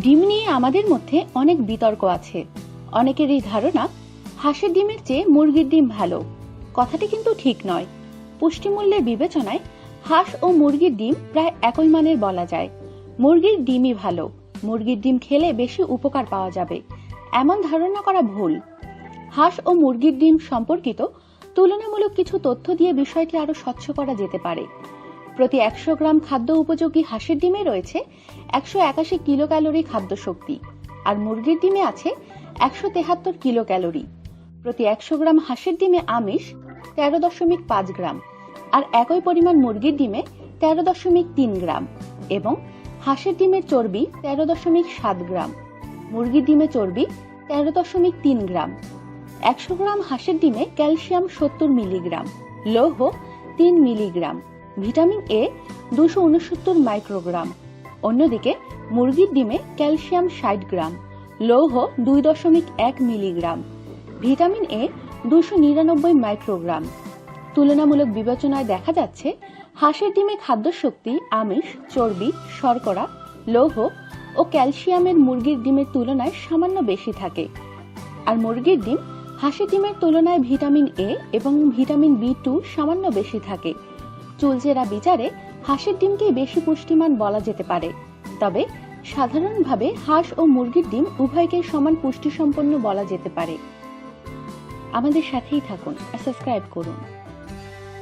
ডিম নিয়ে আমাদের মধ্যে অনেক বিতর্ক আছে। অনেকেরই ধারণা, হাঁসের ডিমের চেয়ে মুরগির ডিম ভালো। কথাটি কিন্তু ঠিক নয়। পুষ্টিমূল্যের বিবেচনায় হাঁস ও মুরগির ডিম প্রায় একই মানের বলা যায়। মুরগির ডিমই ভালো। মুরগির ডিম খেলে বেশি উপকার পাওয়া যাবে। এমন ধারণা করা ভুল। হাঁস ও মুরগির ডিম সম্পর্কিত তুলনামূলক কিছু তথ্য দিয়ে বিষয়টি আরও স্বচ্ছ করা যেতে পারে। প্রতি একশো গ্রাম খাদ্য উপযোগী হাঁসের ডিমে রয়েছে একশো একাশি কিলো ক্যালোরি খাদ্য শক্তি। আর মুরগির ডিমে আছে একশো তেহাত্তর কিলো ক্যালোরি প্রতি একশো গ্রাম হাঁসের ডিমে আমিষ তেরো দশমিক পাঁচ গ্রাম আর একই পরিমাণ মুরগির ডিমে তেরো দশমিক তিন গ্রাম এবং হাঁসের ডিমের চর্বি তেরো দশমিক সাত গ্রাম, মুরগির ডিমে চর্বি তেরো দশমিক তিন গ্রাম, একশো গ্রাম হাঁসের ডিমে ক্যালসিয়াম সত্তর মিলিগ্রাম, লৌহ তিন মিলিগ্রাম ভিটামিন এ দুশো উনসত্তর মাইক্রোগ্রাম। অন্যদিকে, মুরগির ডিমে ক্যালসিয়াম ষাট গ্রাম, লৌহ দুই দশমিক এক মিলিগ্রাম, ভিটামিন এ দুশো নিরানব্বই মাইক্রোগ্রাম। তুলনামূলক বিবেচনায় দেখা যাচ্ছে, হাঁসের ডিমে খাদ্যশক্তি, আমিষ, চর্বি, শর্করা, লৌহ ও ক্যালসিয়ামের মুরগির ডিমের তুলনায় সামান্য বেশি থাকে। আর মুরগির ডিম হাঁসের ডিমের তুলনায় ভিটামিন এ এবং ভিটামিন বি টু সামান্য বেশি থাকে। চুলচেরা বিচারে হাঁসের ডিমকেই বেশি পুষ্টিমান বলা যেতে পারে। তবে সাধারণভাবে হাঁস ও মুরগির ডিম উভয়কে সমান পুষ্টিসম্পন্ন বলা যেতে পারে। আমাদের সাথেই থাকুন সাবস্ক্রাইব করুন।